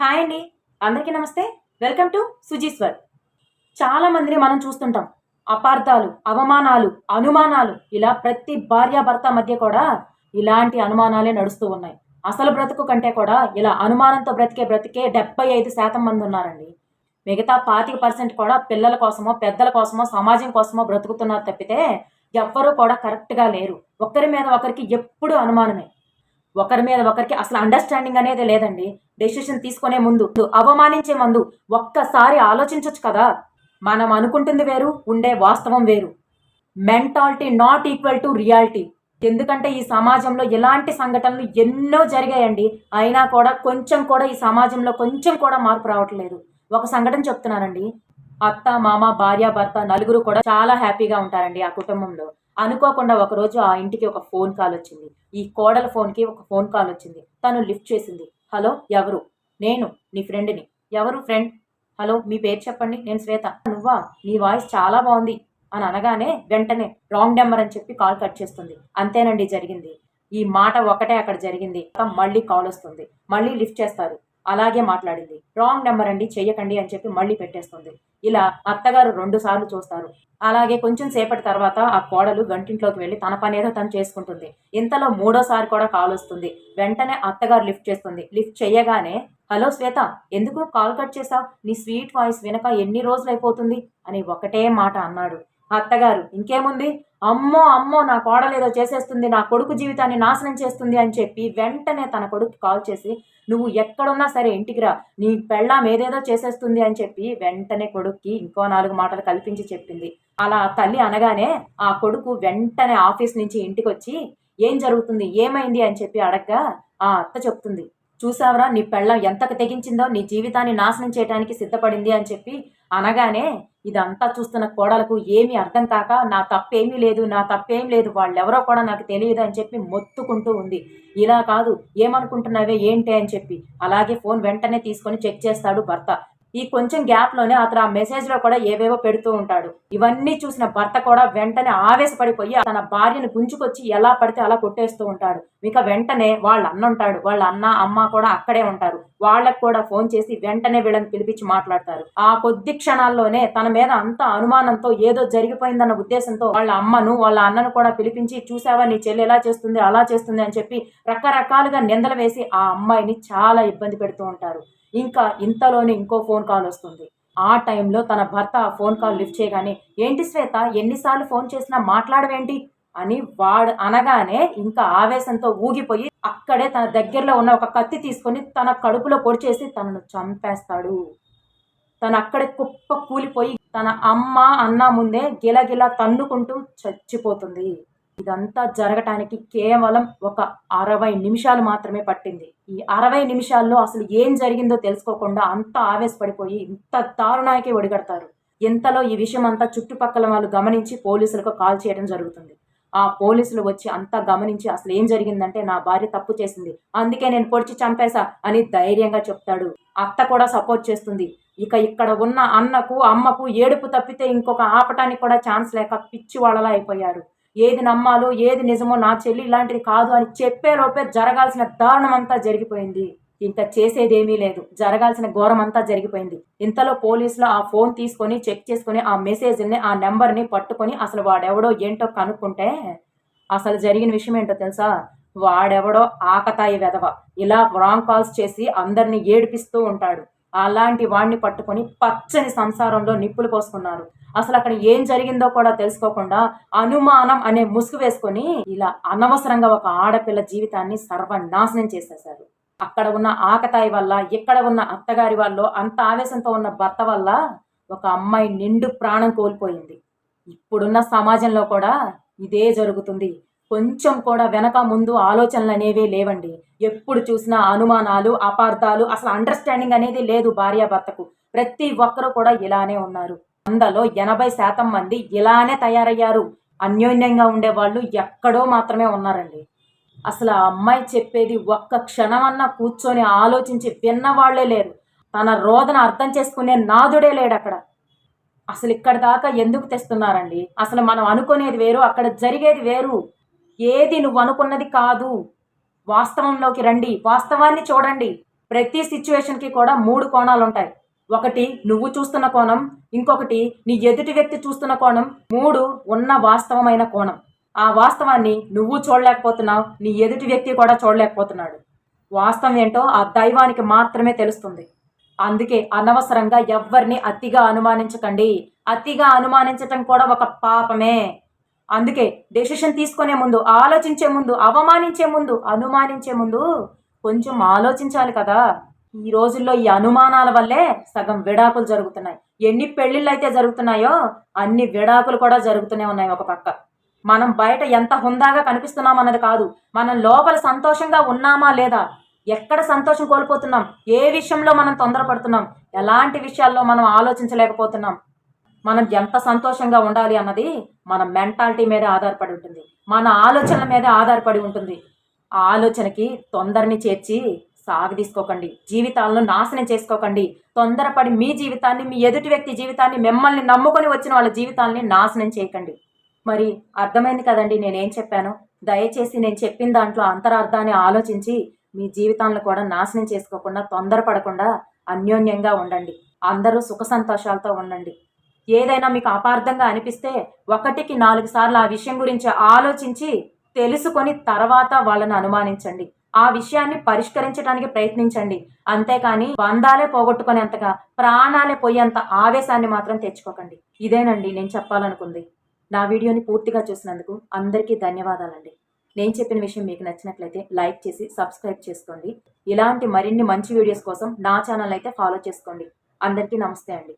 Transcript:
Hi అండి. అందరికీ నమస్తే. Welcome to Sujeeshwar. చాలా మందిని మనం చూస్తుంటాం. అపార్థాలు అవమానాలు అనుమానాలు ఇలా ప్రతి భార్యాభర్త మధ్య కూడా ఇలాంటి అనుమానాలే నడుస్తూ ఉన్నాయి. అసలు బ్రతుకు కంటే కూడా ఇలా అనుమానంతో బ్రతికే బ్రతికే డెబ్బై ఐదు శాతం మంది ఉన్నారండి. మిగతా పాతిక పర్సెంట్ కూడా పిల్లల కోసమో పెద్దల కోసమో సమాజం కోసమో బ్రతుకుతున్నారు తప్పితే ఎవ్వరూ కూడా కరెక్ట్గా లేరు. ఒకరి మీద ఒకరికి ఎప్పుడూ అనుమానమే. ఒకరి మీద ఒకరికి అసలు అండర్స్టాండింగ్ అనేది లేదండి. డెసిషన్ తీసుకునే ముందు అవమానించే ముందు ఒక్కసారి ఆలోచించవచ్చు కదా. మనం అనుకుంటుంది వేరు ఉండే వాస్తవం వేరు. Mentality not equal to reality ఎందుకంటే ఈ సమాజంలో ఎలాంటి సంఘటనలు ఎన్నో జరిగాయండి. అయినా కూడా కొంచెం కూడా ఈ సమాజంలో కొంచెం కూడా మార్పు రావట్లేదు. ఒక సంఘటన చెప్తున్నానండి. అత్త మామ భార్య భర్త నలుగురు కూడా చాలా హ్యాపీగా ఉంటారండి ఆ కుటుంబంలో. అనుకోకుండా ఒకరోజు ఆ ఇంటికి ఒక ఫోన్ కాల్ వచ్చింది. ఈ కోడల ఫోన్కి ఒక ఫోన్ కాల్ వచ్చింది. తను లిఫ్ట్ చేసింది. హలో ఎవరు? నేను నీ ఫ్రెండ్ని. ఎవరు ఫ్రెండ్? హలో మీ పేరు చెప్పండి నేను శ్వేత. నువ్వా? నీ వాయిస్ చాలా బాగుంది అని అనగానే వెంటనే రాంగ్ నెంబర్ అని చెప్పి కాల్ కట్ చేస్తుంది. అంతేనండి జరిగింది. ఈ మాట ఒకటే అక్కడ జరిగింది. మళ్ళీ కాల్ వస్తుంది. మళ్ళీ లిఫ్ట్ చేస్తారు. అలాగే మాట్లాడింది. రాంగ్ నెంబర్ అండి చెయ్యకండి అని చెప్పి మళ్ళీ పెట్టేస్తుంది. ఇలా అత్తగారు రెండు సార్లు చూస్తారు. అలాగే కొంచెం సేపటి తర్వాత ఆ కోడలు గంటింట్లోకి వెళ్ళి తన పని ఏదో తను చేసుకుంటుంది. ఇంతలో మూడోసారి కూడా కాల్ వస్తుంది. వెంటనే అత్తగారు లిఫ్ట్ చేస్తుంది. లిఫ్ట్ చేయగానే హలో శ్వేత ఎందుకు కాల్ కట్ చేసావు నీ స్వీట్ వాయిస్ వినక ఎన్ని రోజులు అయిపోతుంది అని ఒకటే మాట అన్నాడు. అత్తగారు ఇంకేముంది? అమ్మో అమ్మో నా కోడలు ఏదో చేసేస్తుంది నా కొడుకు జీవితాన్ని నాశనం చేస్తుంది అని చెప్పి వెంటనే తన కొడుకు కాల్ చేసి నువ్వు ఎక్కడున్నా సరే ఇంటికి రా నీ పెళ్ళాం ఏదేదో చేసేస్తుంది అని చెప్పి వెంటనే కొడుక్కి ఇంకో నాలుగు మాటలు కల్పించి చెప్పింది. అలా తల్లి అనగానే ఆ కొడుకు వెంటనే ఆఫీస్ నుంచి ఇంటికి వచ్చి ఏం జరుగుతుంది? ఏమైంది? అని చెప్పి అడగ్గా ఆ అత్త చెప్తుంది. చూసావరా నీ పెళ్ళం ఎంతకు తెగించిందో నీ జీవితాన్ని నాశనం చేయడానికి సిద్ధపడింది అని చెప్పి అనగానే ఇదంతా చూస్తున్న కోడలకు ఏమీ అర్థం కాక నా తప్పేమీ లేదు నా తప్పేం లేదు వాళ్ళెవరో కూడా నాకు తెలియదు అని చెప్పి మొత్తుకుంటూ ఉంది. ఇలా కాదు ఏమనుకుంటున్నావే ఏంటి అని చెప్పి. అలాగే ఫోన్ వెంటనే తీసుకొని చెక్ చేస్తాడు భర్త. ఈ కొంచెం గ్యాప్లోనే అతను ఆ మెసేజ్లో కూడా ఏవేవో పెడుతూ ఉంటాడు. ఇవన్నీ చూసిన భర్త కూడా వెంటనే ఆవేశపడిపోయి తన భార్యను గుంజుకొచ్చి ఎలా పడితే అలా కొట్టేస్తూ ఉంటాడు. ఇక వెంటనే వాళ్ళ అన్న ఉంటాడు. వాళ్ళ అన్న అమ్మ కూడా అక్కడే ఉంటారు. వాళ్ళకు కూడా ఫోన్ చేసి వెంటనే వీళ్ళని పిలిపించి మాట్లాడతారు. ఆ కొద్ది క్షణాల్లోనే తన మీద అంత అనుమానంతో ఏదో జరిగిపోయిందన్న ఉద్దేశంతో వాళ్ళ అమ్మను వాళ్ళ అన్నను కూడా పిలిపించి చూసావా నీ చెల్లి ఎలా చేస్తుంది అలా చేస్తుంది అని చెప్పి రకరకాలుగా నిందలు వేసి ఆ అమ్మాయిని చాలా ఇబ్బంది పెడుతూ ఉంటారు. ఇంకా ఇంతలోనే ఇంకో ఫోన్ కాల్ వస్తుంది. ఆ టైంలో తన భర్త ఆ ఫోన్ కాల్ లిఫ్ట్ చేయగానే ఏంటి శ్వేత ఎన్నిసార్లు ఫోన్ చేసినా మాట్లాడవేంటి? అని వాడు అనగానే ఇంకా ఆవేశంతో ఊగిపోయి అక్కడే తన దగ్గరలో ఉన్న ఒక కత్తి తీసుకొని తన కడుపులో పొడిచేసి తనను చంపేస్తాడు. తను అక్కడే కుప్ప కూలిపోయి తన అమ్మ అన్న ముందే గిలగిల తన్నుకుంటూ చచ్చిపోతుంది. ఇదంతా జరగటానికి కేవలం ఒక అరవై నిమిషాలు మాత్రమే పట్టింది. ఈ అరవై నిమిషాల్లో అసలు ఏం జరిగిందో తెలుసుకోకుండా అంత ఆవేశపడిపోయి ఇంత దారుణానికి ఒడిగడతారు. ఇంతలో ఈ విషయం అంతా చుట్టుపక్కల వాళ్ళు గమనించి పోలీసులకు కాల్ చేయడం జరుగుతుంది. ఆ పోలీసులు వచ్చి అంతా గమనించి అసలు ఏం జరిగిందంటే నా భార్య తప్పు చేసింది. అందుకే నేను పొడిచి చంపేశా అని ధైర్యంగా చెప్తాడు. అత్త కూడా సపోర్ట్ చేస్తుంది. ఇక ఇక్కడ ఉన్న అన్నకు అమ్మకు ఏడుపు తప్పితే ఇంకొక ఆపటానికి కూడా ఛాన్స్ లేక పిచ్చి వాళ్ళలా అయిపోయారు ఏది నమ్మాలో ఏది నిజమో నా చెల్లి ఇలాంటిది కాదు అని చెప్పే లోపే జరగాల్సిన దారుణం అంతా జరిగిపోయింది. ఇంకా చేసేదేమీ లేదు. జరగాల్సిన ఘోరం అంతా జరిగిపోయింది. ఇంతలో పోలీసులు ఆ ఫోన్ తీసుకొని చెక్ చేసుకొని ఆ మెసేజ్ని ఆ నెంబర్ని పట్టుకొని అసలు వాడెవడో ఏంటో కనుక్కుంటే అసలు జరిగిన విషయం ఏంటో తెలుసా? వాడెవడో ఆకతాయి వెధవ. ఇలా రాంగ్ కాల్స్ చేసి అందరిని ఏడిపిస్తూ ఉంటాడు. అలాంటి వాడిని పట్టుకొని పచ్చని సంసారంలో నిప్పులు పోసుకున్నారు. అసలు అక్కడ ఏం జరిగిందో కూడా తెలుసుకోకుండా అనుమానం అనే ముసుగు వేసుకొని ఇలా అనవసరంగా ఒక ఆడపిల్ల జీవితాన్ని సర్వనాశనం చేసేశారు. అక్కడ ఉన్న ఆకతాయి వల్ల ఇక్కడ ఉన్న అత్తగారి వల్ల అంత ఆవేశంతో ఉన్న భర్త వల్ల ఒక అమ్మాయి నిండు ప్రాణం కోల్పోయింది. ఇప్పుడున్న సమాజంలో కూడా ఇదే జరుగుతుంది. కొంచెం కూడా వెనక ముందు ఆలోచనలు అనేవి లేవండి. ఎప్పుడు చూసినా అనుమానాలు అపార్థాలు అసలు అండర్స్టాండింగ్ అనేది లేదు భార్యాభర్తకు ప్రతి ఒక్కరూ కూడా ఇలానే ఉన్నారు. వందలో ఎనభై శాతం మంది ఇలానే తయారయ్యారు. అన్యోన్యంగా ఉండే వాళ్ళు ఎక్కడో మాత్రమే ఉన్నారండి. అసలు ఆ అమ్మాయి చెప్పేది ఒక్క క్షణమన్నా కూర్చొని ఆలోచించి విన్నవాళ్ళే లేరు. తన రోదన అర్థం చేసుకునే నాదుడే లేడు అక్కడ. అసలు ఇక్కడ దాకా ఎందుకు తెస్తున్నారండి? అసలు మనం అనుకునేది వేరు అక్కడ జరిగేది వేరు. ఏది నువ్వు అనుకున్నది కాదు. వాస్తవంలోకి రండి. వాస్తవాన్ని చూడండి. ప్రతి సిచ్యువేషన్కి కూడా మూడు కోణాలు ఉంటాయి ఒకటి నువ్వు చూస్తున్న కోణం. ఇంకొకటి నీ ఎదుటి వ్యక్తి చూస్తున్న కోణం. మూడు ఉన్న వాస్తవమైన కోణం. ఆ వాస్తవాన్ని నువ్వు చూడలేకపోతున్నావు. నీ ఎదుటి వ్యక్తి కూడా చూడలేకపోతున్నాడు. వాస్తవం ఏంటో ఆ దైవానికి మాత్రమే తెలుస్తుంది. అందుకే అనవసరంగా ఎవ్వరిని అతిగా అనుమానించకండి. అతిగా అనుమానించటం కూడా ఒక పాపమే. అందుకే డెసిషన్ తీసుకునే ముందు ఆలోచించే ముందు అవమానించే ముందు అనుమానించే ముందు కొంచెం ఆలోచించాలి కదా. ఈ రోజుల్లో ఈ అనుమానాల వల్లే సగం విడాకులు జరుగుతున్నాయి. ఎన్ని పెళ్ళిళ్ళు అయితే జరుగుతున్నాయో అన్ని విడాకులు కూడా జరుగుతూనే ఉన్నాయి ఒక పక్క. మనం బయట ఎంత హుందాగా కనిపిస్తున్నాం అన్నది కాదు. మనం లోపల సంతోషంగా ఉన్నామా లేదా? ఎక్కడ సంతోషం కోల్పోతున్నాం? ఏ విషయంలో మనం తొందరపడుతున్నాం? ఎలాంటి విషయాల్లో మనం ఆలోచించలేకపోతున్నాం? మనం ఎంత సంతోషంగా ఉండాలి అన్నది మన మెంటాలిటీ మీద ఆధారపడి ఉంటుంది. మన ఆలోచనల మీద ఆధారపడి ఉంటుంది. ఆ ఆలోచనకి తొందరని చేర్చి సాగదీసుకోకండి జీవితాలను నాశనం చేసుకోకండి. తొందరపడి మీ జీవితాన్ని మీ ఎదుటి వ్యక్తి జీవితాన్ని మిమ్మల్ని నమ్ముకొని వచ్చిన వాళ్ళ జీవితాన్ని నాశనం చేయకండి. మరి అర్థమైంది కదండి నేనేం చెప్పాను? దయచేసి నేను చెప్పిన దాంట్లో అంతరార్థాన్ని ఆలోచించి మీ జీవితాలను కూడా నాశనం చేసుకోకుండా తొందరపడకుండా అన్యోన్యంగా ఉండండి. అందరూ సుఖ సంతోషాలతో ఉండండి. ఏదైనా మీకు అపార్థంగా అనిపిస్తే ఒకటికి నాలుగు సార్లు ఆ విషయం గురించి ఆలోచించి తెలుసుకొని తర్వాత వాళ్ళని అనుమానించండి. ఆ విషయాన్ని పరిష్కరించడానికి ప్రయత్నించండి. అంతేకాని బంధాలే పోగొట్టుకునేంతగా ప్రాణాలే పోయేంత ఆవేశాన్ని మాత్రం తెచ్చుకోకండి. ఇదేనండి నేను చెప్పాలనుకుంది. నా వీడియోని పూర్తిగా చూసినందుకు అందరికీ ధన్యవాదాలండి. నేను చెప్పిన విషయం మీకు నచ్చినట్లయితే లైక్ చేసి సబ్స్క్రైబ్ చేసుకోండి. ఇలాంటి మరిన్ని మంచి వీడియోస్ కోసం నా ఛానల్ అయితే ఫాలో చేసుకోండి. అందరికీ నమస్తే అండి.